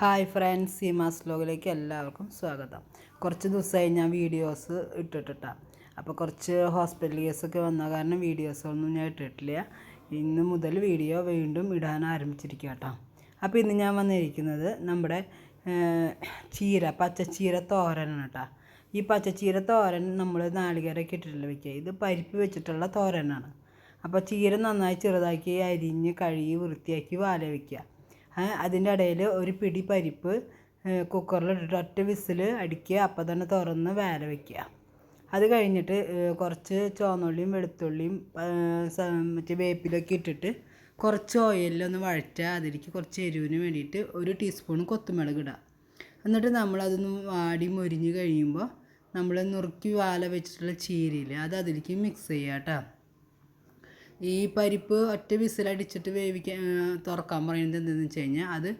Hi friends Seemas ലോഗിലേക്ക് എല്ലാവർക്കും സ്വാഗതം. കുറച്ച് ദിവസമായി ഞാൻ വീഡിയോസ് ഇട്ടിട്ടാ അപ്പോൾ കുറച്ച് ഹോസ്പിറ്റൽ കേസൊക്കെ വന്ന കാരണം വീഡിയോസൊന്നും ഞാൻ ഇട്ടിട്ടില്ല. ഇന്ന് മുതൽ വീഡിയോ വീണ്ടും ഇടാൻ ആരംഭിച്ചിരിക്കുക കേട്ടോ അപ്പോൾ ഇന്ന് ഞാൻ വന്നിരിക്കുന്നത് നമ്മുടെ ചീര പച്ചച്ചീര തോരനാണ് കേട്ടോ ഈ പച്ചച്ചീര തോരൻ നമ്മൾ നാളികേരൊക്കെ ഇട്ടിട്ടില്ല വയ്ക്കുക ഇത് പരിപ്പ് വെച്ചിട്ടുള്ള തോരനാണ്. അപ്പോൾ ചീര നന്നായി ചെറുതാക്കി അരിഞ്ഞ് കഴുകി വൃത്തിയാക്കി വാല വയ്ക്കുക അതിന്റെ ഇടയിൽ ഒരു പിടി പരിപ്പ് കുക്കറിലിട്ടിട്ട് ഒറ്റ വിസിൽ അടിക്കുക. അപ്പം തന്നെ തുറന്ന് വേല വയ്ക്കുക അത് കഴിഞ്ഞിട്ട് കുറച്ച് ചുവന്നുള്ളിയും വെളുത്തുള്ളിയും മറ്റേ വേപ്പിലൊക്കെ ഇട്ടിട്ട് കുറച്ച് ഓയിലൊന്ന് വഴറ്റുക. അതിലേക്ക് കുറച്ച് എരിവിന് വേണ്ടിയിട്ട് ഒരു ടീസ്പൂൺ കൊത്തുമുളക് ഇടുക. എന്നിട്ട് നമ്മളതൊന്ന് വാടി മൊരിഞ്ഞ് കഴിയുമ്പോൾ നമ്മൾ നുറുക്കി വാല വെച്ചിട്ടുള്ള ചീരയില്ലേ അത് അതിലേക്ക് മിക്സ് ചെയ്യുക കേട്ടോ. ഈ പരിപ്പ് ഒറ്റ വിസിലടിച്ചിട്ട് വേവിക്കാൻ തുറക്കാൻ പറയുന്നത് എന്തെന്ന് വെച്ച് കഴിഞ്ഞാൽ അത്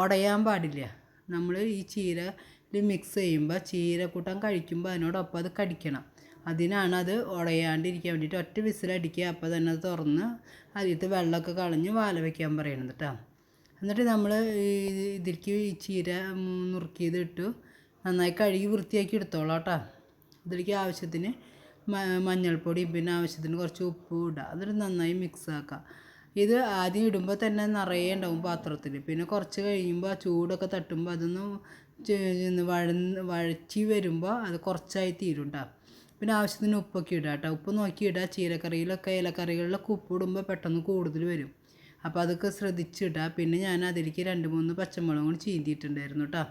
ഉടയാൻ പാടില്ല. നമ്മൾ ഈ ചീര മിക്സ് ചെയ്യുമ്പോൾ ചീരക്കൂട്ടം കഴിക്കുമ്പോൾ അതിനോടൊപ്പം അത് കടിക്കണം. അതിനാണ് അത് ഉടയാണ്ടിരിക്കാൻ വേണ്ടിയിട്ട് ഒറ്റ വിസിലടിക്കുക. അപ്പോൾ തന്നെ അത് തുറന്ന് അതിലത്തെ വെള്ളമൊക്കെ കളഞ്ഞ് വാല വയ്ക്കാൻ പറയണത് കേട്ടോ എന്നിട്ട് നമ്മൾ ഇതിലേക്ക് ഈ ചീര നുറുക്കിയത് ഇട്ടു നന്നായി കഴുകി വൃത്തിയാക്കി എടുത്തോളാം കേട്ടോ ഇതിലേക്ക് ആവശ്യത്തിന് മഞ്ഞൾപ്പൊടി പിന്നെ ആവശ്യത്തിന് കുറച്ച് ഉപ്പ് ഇടുക എന്നിട്ട് നന്നായി മിക്സ് ആക്കുക ഇത് ആദ്യം ഇടുമ്പോൾ തന്നെ നിറയെ ഉണ്ടാവും പാത്രത്തിൽ പിന്നെ കുറച്ച് കഴിയുമ്പോൾ ആ ചൂടൊക്കെ തട്ടുമ്പോൾ അതൊന്ന് വഴന്ന് വഴച്ചി വരുമ്പോൾ അത് കുറച്ചായി തീരും കേട്ടോ പിന്നെ ആവശ്യത്തിന് ഉപ്പൊക്കെ ഇടുക കേട്ടോ ഉപ്പ് നോക്കി ഇടുക ചീരക്കറിയിലൊക്കെ ഇലക്കറികളിലൊക്കെ ഉപ്പ് ഇടുമ്പോൾ പെട്ടെന്ന് കൂടുതൽ വരും. അപ്പോൾ അതൊക്കെ ശ്രദ്ധിച്ചിടുക പിന്നെ ഞാൻ അതിലേക്ക് രണ്ട് മൂന്ന് പച്ചമുളകും കൂടി ചീന്തിയിട്ടുണ്ടായിരുന്നു കേട്ടോ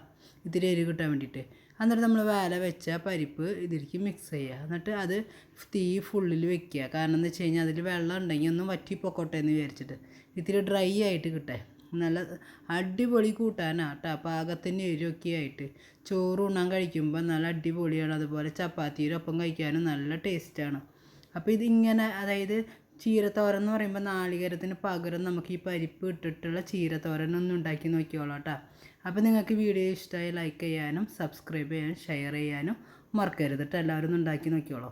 ഇത്തിരി എരി കിട്ടാൻ വേണ്ടിയിട്ട് എന്നിട്ട് നമ്മൾ വേല വെച്ച പരിപ്പ് ഇതിലേക്ക് മിക്സ് ചെയ്യുക എന്നിട്ട് അത് തീ ഫുള്ളിൽ വെക്കുക. കാരണം എന്ന് വെച്ച് കഴിഞ്ഞാൽ അതിൽ വെള്ളം ഉണ്ടെങ്കിൽ ഒന്നും വറ്റി പൊക്കോട്ടെ എന്ന് വിചാരിച്ചിട്ട്. ഇത്തിരി ഡ്രൈ ആയിട്ട് കിട്ടേ. നല്ല അടിപൊളി കൂട്ടാനാണ് കേട്ടോ പാകത്തിന് എരിവൊക്കെ ആയിട്ട്. ചോറ് ഉണ്ണാൻ കഴിക്കുമ്പോൾ നല്ല അടിപൊളിയാണ്. അതുപോലെ ചപ്പാത്തിയുടെ ഒപ്പം കഴിക്കാനും നല്ല ടേസ്റ്റാണ് അപ്പോൾ ഇതിങ്ങനെ അതായത് ചീരത്തോരൻ എന്ന് പറയുമ്പോൾ നാളികേരത്തിന് പകരം നമുക്ക് ഈ പരിപ്പ് ഇട്ടിട്ടുള്ള ചീരത്തോരൻ ഒന്ന് ഉണ്ടാക്കി നോക്കിയോളാം കേട്ടോ. അപ്പോൾ നിങ്ങൾക്ക് വീഡിയോ ഇഷ്ടമായി ലൈക്ക് ചെയ്യാനും സബ്സ്ക്രൈബ് ചെയ്യാനും ഷെയർ ചെയ്യാനും മറക്കരുത് എല്ലാവരും ഒന്ന് ഉണ്ടാക്കി നോക്കിയോളൂ